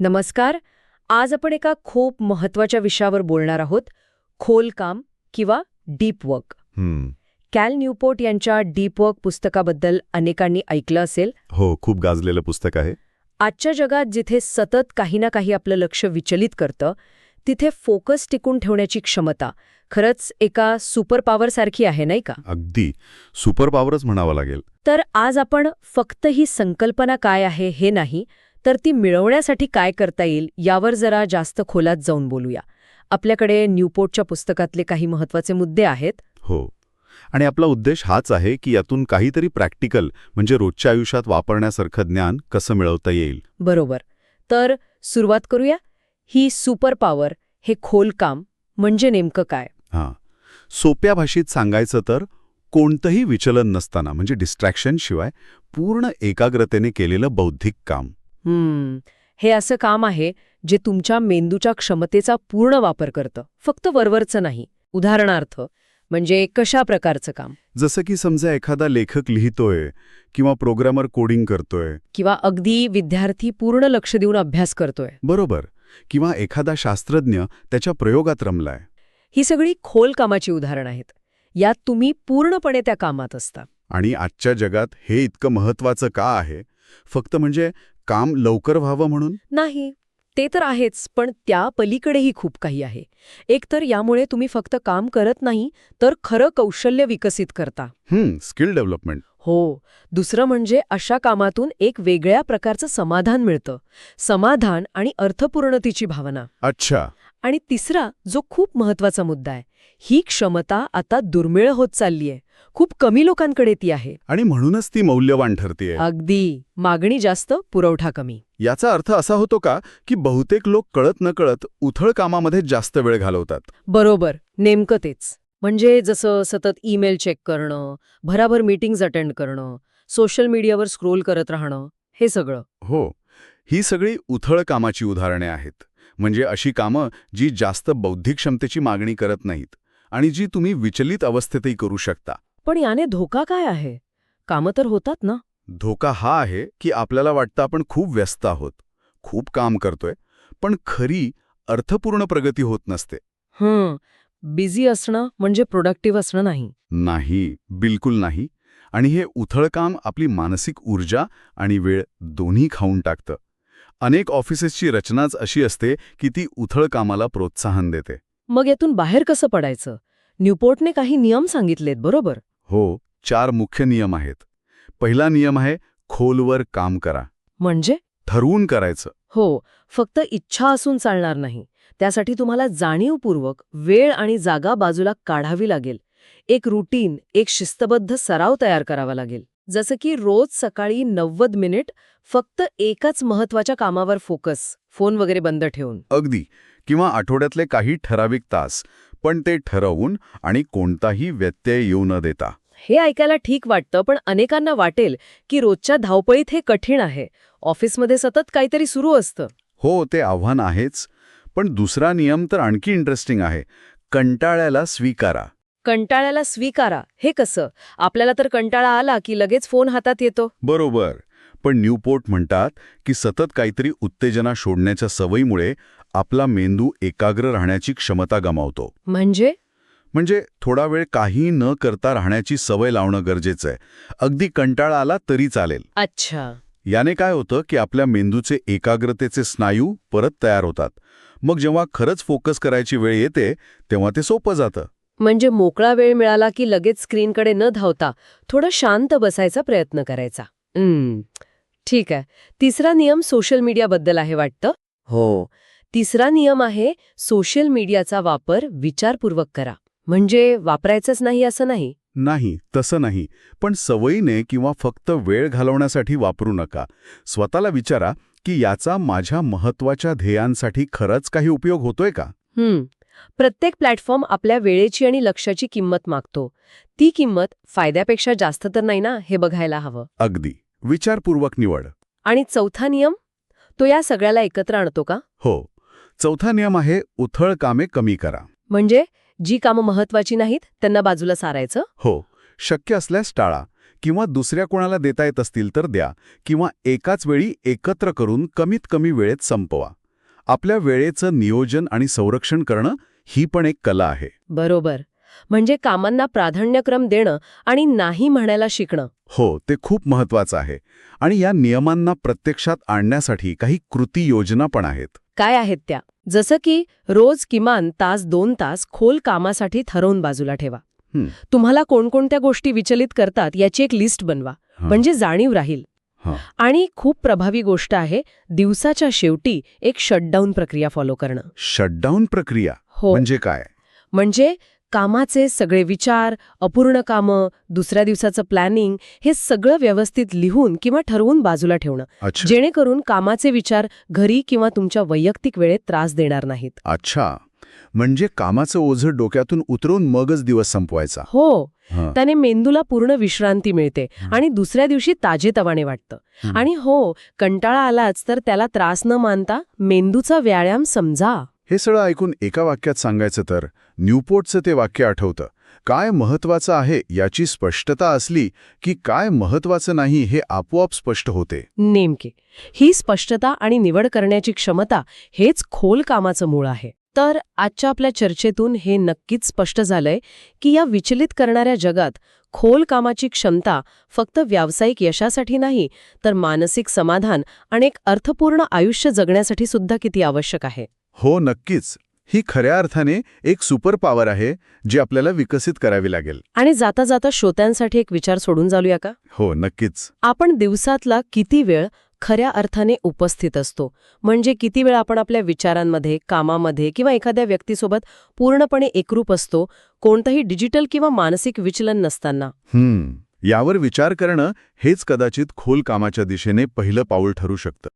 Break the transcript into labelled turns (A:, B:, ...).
A: नमस्कार. आज आपण एका खूप महत्त्वाच्या विषयावर बोलणार आहोत खोलकाम किंवा डीप वर्क. कॅल न्यूपोर्ट यांच्या डीप वर्क पुस्तकाबद्दल अनेकांनी ऐकलं असेल.
B: हो खूप गाजलेलं पुस्तक आहे.
A: आजच्या जगात जिथे सतत काही ना काही आपलं लक्ष विचलित करतं तिथे फोकस टिकून ठेवण्याची क्षमता खरंच एका सुपर पॉवरसारखी आहे नाही का?
B: अगदी. सुपर पॉवरच म्हणावं लागेल.
A: तर आज आपण फक्त ही संकल्पना काय आहे हे नाही तर ती मिळवण्यासाठी काय करता येईल यावर जरा जास्त खोलात जाऊन बोलूया. आपल्याकडे न्यूपोर्टच्या पुस्तकातले काही महत्त्वाचे मुद्दे आहेत.
B: हो. आणि आपला उद्देश हाच आहे की यातून काहीतरी प्रॅक्टिकल म्हणजे रोजच्या आयुष्यात वापरण्यासारखं ज्ञान कसं मिळवता येईल?
A: बरोबर. तर सुरुवात करूया. ही सुपर पॉवर हे खोलकाम म्हणजे नेमकं काय?
B: हां. सोप्या भाषेत सांगायचं तर कोणतंही विचलन नसताना म्हणजे डिस्ट्रॅक्शन शिवाय पूर्ण एकाग्रतेने केलेलं बौद्धिक काम.
A: हम्म. हे असं काम आहे जे तुमच्या मेंदूच्या क्षमतेचा पूर्ण वापर करतं. फक्त वरवरचं नाही. उदाहरणार्थ म्हणजे कशा प्रकारचं काम?
B: जसं की समजा एखादा लेखक लिहितोय किंवा प्रोग्रामर कोडिंग करतोय.
A: किंवा अगदी विद्यार्थी पूर्ण लक्ष देऊन अभ्यास करतोय.
B: बरोबर. किंवा एखादा शास्त्रज्ञ त्याच्या प्रयोगात रमलाय.
A: ही सगळी खोल कामाची उदाहरणं आहेत. यात तुम्ही पूर्णपणे त्या कामात असता.
B: आणि आजच्या जगात हे इतकं महत्वाचं का आहे? फक्त म्हणजे काम लवकर व्हावं म्हणून?
A: नाही ते तर आहेच पण त्या पलीकडेही खूप काही आहे. एकतर यामुळे तुम्ही फक्त काम करत नाही तर खरं कौशल्य विकसित करता.
B: हम्म स्किल डेव्हलपमेंट.
A: हो दुसरं म्हणजे अशा कामातून एक वेगळ्या प्रकारचं समाधान मिळतं. समाधान आणि अर्थपूर्णतेची भावना.
B: अच्छा.
A: आणि तिसरा जो खूप महत्त्वाचा मुद्दा आहे ही क्षमता आता दुर्मिळ होत चाललीय. खूप कमी लोकांकडे ती आहे.
B: आणि म्हणूनच ती मौल्यवान ठरतेय.
A: अगदी. मागणी जास्त पुरवठा कमी.
B: याचा अर्थ असा होतो का की बहुतेक लोक कळत न कळत उथळ कामामध्ये जास्त वेळ घालवतात?
A: बरोबर. नेमकं तेच. म्हणजे जसं सतत ईमेल चेक करणं भराभर मीटिंग्ज अटेंड करणं सोशल मीडियावर स्क्रोल करत राहणं हे सगळं.
B: हो. ही सगळी उथळ कामाची उदाहरणे आहेत. म्हणजे अशी कामं जी जास्त बौद्धिक क्षमतेची मागणी करत नाहीत आणि जी तुम्ही विचलित अवस्थेतही करू शकता.
A: पण याने धोका काय आहे? कामं तर होतात ना?
B: धोका हा आहे की आपल्याला वाटतं आपण खूप व्यस्त आहोत खूप काम करतोय पण खरी अर्थपूर्ण प्रगती होत नसते.
A: हं बिझी असणं म्हणजे प्रोडक्टिव्ह असणं नाही.
B: नाही बिलकुल नाही. आणि हे उथळ काम आपली मानसिक ऊर्जा आणि वेळ दोन्ही खाऊन टाकतं. अनेक ऑफिसेसची रचनाच अशी असते की ती उथळ कामाला प्रोत्साहन देते.
A: मग यातून बाहेर कसं पडायचं? न्यूपोर्टने काही नियम सांगितलेत बरोबर?
B: हो चार मुख्य नियम आहेत. पहिला नियम आहे खोलवर काम करा.
A: म्हणजे?
B: ठरवून करायचं.
A: हो फक्त इच्छा असून चालणार नाही. त्यासाठी तुम्हाला जाणीवपूर्वक वेळ आणि जागा बाजूला काढावी लागेल. एक रुटीन एक शिस्तबद्ध सराव तयार करावा लागेल. जसं की रोज सकाळी नव्वद मिनिट फक्त एकाच महत्त्वाच्या कामावर फोकस फोन वगैरे बंद ठेवून.
B: अगदी. किंवा आठवड्यातले काही ठराविक तास पण ते ठरवून आणि कोणताही व्यत्यय येऊ न देता.
A: हे ऐकायला ठीक वाटतं पण अनेकांना वाटेल की रोजच्या धावपळीत हे कठीण आहे. ऑफिसमध्ये सतत काहीतरी सुरू असतं.
B: हो ते आव्हान आहेच. पण दुसरा नियम तर आणखी इंटरेस्टिंग आहे. कंटाळ्याला स्वीकारा.
A: कंटाळ्याला स्वीकारा. हे कसं? आपल्याला तर कंटाळा आला की लगेच फोन हातात येतो.
B: बरोबर. पण न्यूपोर्ट म्हणतात की सतत काहीतरी उत्तेजना शोधण्याच्या सवयीमुळे आपला मेंदू एकाग्र राहण्याची क्षमता गमावतो.
A: म्हणजे?
B: म्हणजे थोडा वेळ काही न करता राहण्याची सवय लावणं गरजेचं आहे. अगदी कंटाळा आला तरी चालेल.
A: अच्छा.
B: याने काय होतं की आपल्या मेंदूचे एकाग्रतेचे स्नायू परत तयार होतात. मग जेव्हा खरंच फोकस करायची वेळ येते तेव्हा ते सोपं जातं.
A: म्हणजे मोकळा वेळ मिळाला की लगेच स्क्रीनकडे न धावता थोडं शांत बसायचा प्रयत्न करायचा. हम्म, ठीक आहे. तिसरा नियम सोशल मीडियाबद्दल आहे वाटतं? हो. तिसरा नियम आहे सोशल मीडियाचा वापर विचारपूर्वक करा. म्हणजे वापरायचंच नाही असं नाही?
B: नाही तसं नाही. पण सवयीने किंवा फक्त वेळ घालवण्यासाठी वापरू नका. स्वतःला विचारा की याचा माझ्या महत्त्वाच्या ध्येयांसाठी खरंच काही उपयोग होतोय का?
A: हम्म. प्रत्येक प्लॅटफॉर्म आपल्या वेळेची आणि लक्षाची किंमत मागतो. ती किंमत फायद्यापेक्षा जास्त तर नाही ना हे बघायला हवं.
B: अगदी. विचारपूर्वक निवड.
A: आणि चौथा नियम? तो या सगळ्याला एकत्र आणतो का?
B: हो. चौथा नियम आहे उथळ कामे कमी करा.
A: म्हणजे जी कामं महत्वाची नाहीत त्यांना बाजूला सारायचं?
B: हो. शक्य असल्यास टाळा. किंवा दुसऱ्या कोणाला देता येत असतील तर द्या. किंवा एकाच वेळी एकत्र करून कमीत कमी वेळेत संपवा. आपल्या वेळेचं नियोजन आणि संरक्षण करणं ही पण एक कला आहे.
A: बरोबर. म्हणजे कामांना प्राधान्यक्रम देणं आणि नाही म्हणायला शिकणं.
B: हो ते खूप महत्वाचं आहे. आणि या नियमांना प्रत्यक्षात आणण्यासाठी काही कृती योजना पण आहेत.
A: काय आहेत त्या? जसं की रोज किमान तास दोन तास खोल कामासाठी ठरवून बाजूला ठेवा. तुम्हाला कोणकोणत्या गोष्टी विचलित करतात याची एक लिस्ट बनवा. म्हणजे जाणीव राहील. आणि खूप प्रभावी गोष्ट आहे दिवसाच्या शेवटी एक शटडाऊन प्रक्रिया फॉलो करणं.
B: शटडाऊन प्रक्रिया?
A: हो.
B: म्हणजे काय?
A: म्हणजे कामाचे सगळे विचार अपूर्ण कामं दुसऱ्या दिवसाचं प्लॅनिंग हे सगळं व्यवस्थित लिहून किंवा ठरवून बाजूला ठेवणं. जेणेकरून कामाचे विचार घरी किंवा तुमच्या वैयक्तिक वेळेत त्रास देणार नाहीत.
B: अच्छा. म्हणजे कामाचं ओझं डोक्यातून उतरवून मगच दिवस संपवायचा.
A: हं. त्याने मेंदूला पूर्ण विश्रांती मिळते आणि दुसऱ्या दिवशी ताजेतवाने वाटतं. आणि हो कंटाळा आलाच तर त्याला त्रास न मानता मेंदूचा व्यायाम समजा.
B: हे सगळं ऐकून एका वाक्यात सांगायचं तर न्यूपोर्टचं ते वाक्य आठवतं. काय महत्वाचं आहे याची स्पष्टता असली की काय महत्वाचं नाही हे आपोआप स्पष्ट होते.
A: नेमके. ही स्पष्टता आणि निवड करण्याची क्षमता हेच खोल कामाचं मूळ आहे. तर आजच्या आपल्या चर्चेतून हे नक्कीच स्पष्ट झालंय की या विचलित करणाऱ्या जगात खोल कामाची क्षमता फक्त व्यावसायिक यशासाठी नाही तर मानसिक समाधान आणि एक अर्थपूर्ण आयुष्य जगण्यासाठी सुद्धा किती आवश्यक आहे.
B: हो नक्कीच. ही खऱ्या अर्थाने एक सुपर पॉवर आहे जी आपल्याला विकसित करावी लागेल.
A: आणि जाता जाता श्रोत्यांसाठी एक विचार सोडून जाऊया का?
B: हो नक्कीच.
A: आपण दिवसातला किती वेळ खऱ्या अर्थाने उपस्थित असतो. म्हणजे किती वेळ आपण आपल्या विचारांमध्ये कामामध्ये किंवा एखाद्या व्यक्तीसोबत पूर्णपणे एकरूप असतो कोणतंही डिजिटल किंवा मानसिक विचलन नसताना.
B: हम्म. यावर विचार करणं हेच कदाचित खोल कामाच्या दिशेने पहिलं पाऊल ठरू शकतं.